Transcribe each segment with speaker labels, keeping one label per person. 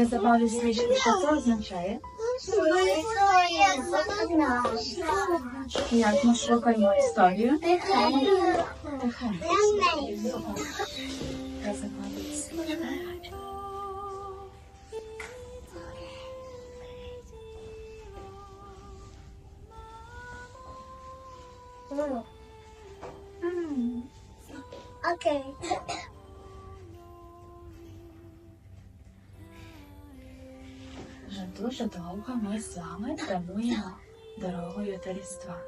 Speaker 1: Запали свічку, що це означає? Як ми шукаємо історію? Тихенько. Вже дуже довго ми з вами прямуємо дорогою до Різдва.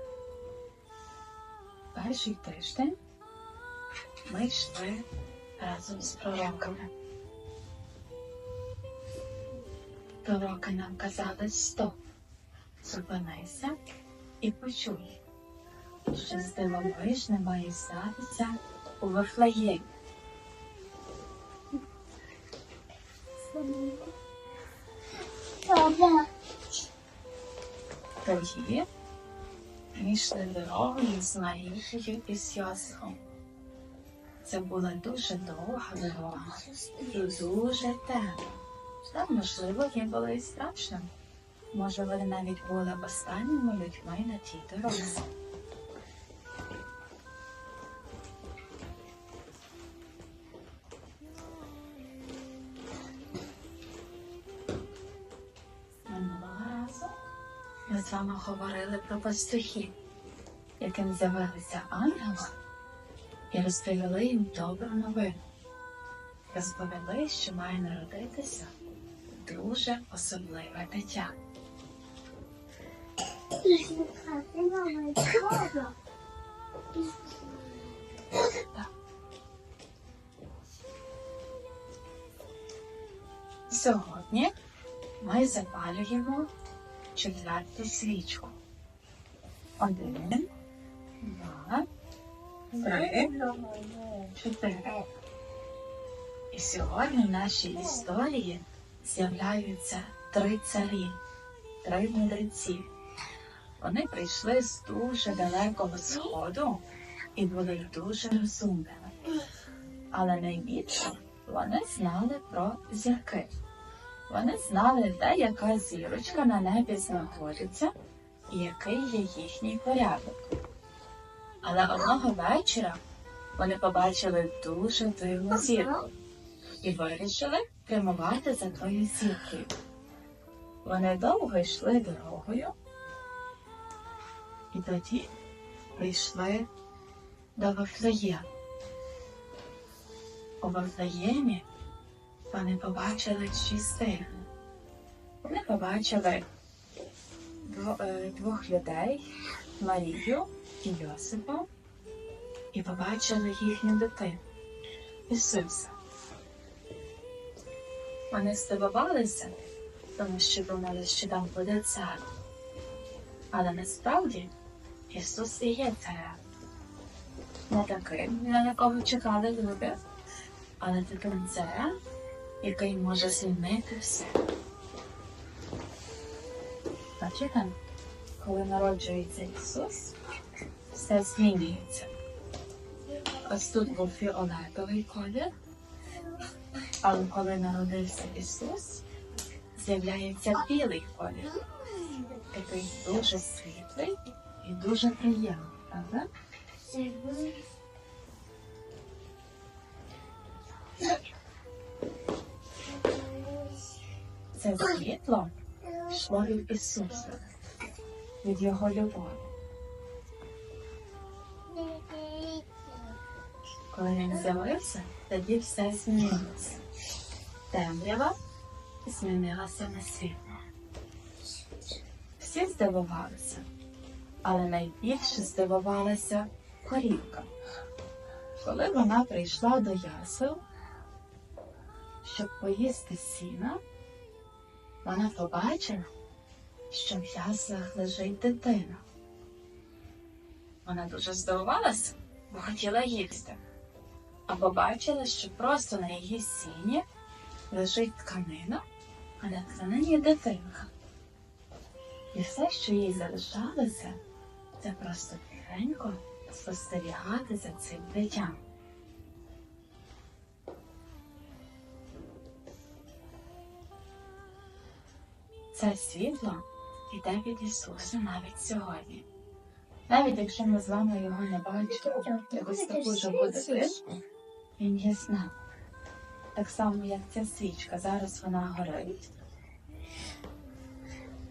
Speaker 1: Перший тиждень ми йшли разом з пророками. Пророки нам казали стоп, зупинися і почуй, що з дивовижне має статися у Вифлеємі. Тоді ми йшли дорогою з Марією і з. Це була дуже довга дорога і дуже темна. Та, можливо, їм було і страшно. Може, вони навіть були останніми людьми на тій дорозі. Ми з вами говорили про пастухів, яким з'явилися ангели і розповіли їм добру новину. Розповіли, що має народитися дуже особливе дитя. Сьогодні ми запалюємо четверту свічку. Один, два, три, чотири. І сьогодні в нашій історії з'являються три царі, три мудреці. Вони прийшли з дуже далекого сходу і були дуже розумними. Але найбільше вони знали про зірки. Вони знали, де яка зірочка на небі знаходиться і який є їхній порядок. Але одного вечора вони побачили дуже дивну зірку і вирішили прямувати за тою зіркою. Вони довго йшли дорогою, і тоді прийшли до Вифлеєму. У Вифлеємі вони побачили щось дивне. Вони побачили е, двох людей, Марію і Йосипа, і побачили їхню дитину, Ісуса. Вони здивувалися, тому що думали, що там буде цар. Але насправді Ісус і є царем. Не таким, на якого чекали люди, але таким царем, який може змінити. Бачите, коли народжується Ісус, все змінюється. Ось тут був фіолетовий колір, але коли народився Ісус, з'являється білий колір, такий дуже світлий і дуже приємний, правда? Це світло йшло від Ісуса, від Його любові. Коли він з'явився, тоді все змінилося. Темрява змінилася на світло. Всі здивувалися, але найбільше здивувалася корівка. Коли вона прийшла до ясел, щоб поїсти сіна, вона побачила, що в яслах лежить дитина. Вона дуже здивувалася, бо хотіла їсти, а побачила, що просто на її сіні лежить тканина, а на тканині дитинка. І все, що їй залишалося, це просто тихенько спостерігати за цим дитям. Це світло йде від Ісуса навіть сьогодні. Навіть якщо ми з вами його не бачимо, якось таку живу дитинку, він є з нами. Так само, як ця свічка, зараз вона горить,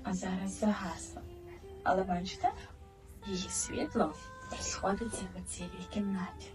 Speaker 1: а зараз загасла. Але бачите, її світло розходиться по цілій кімнаті.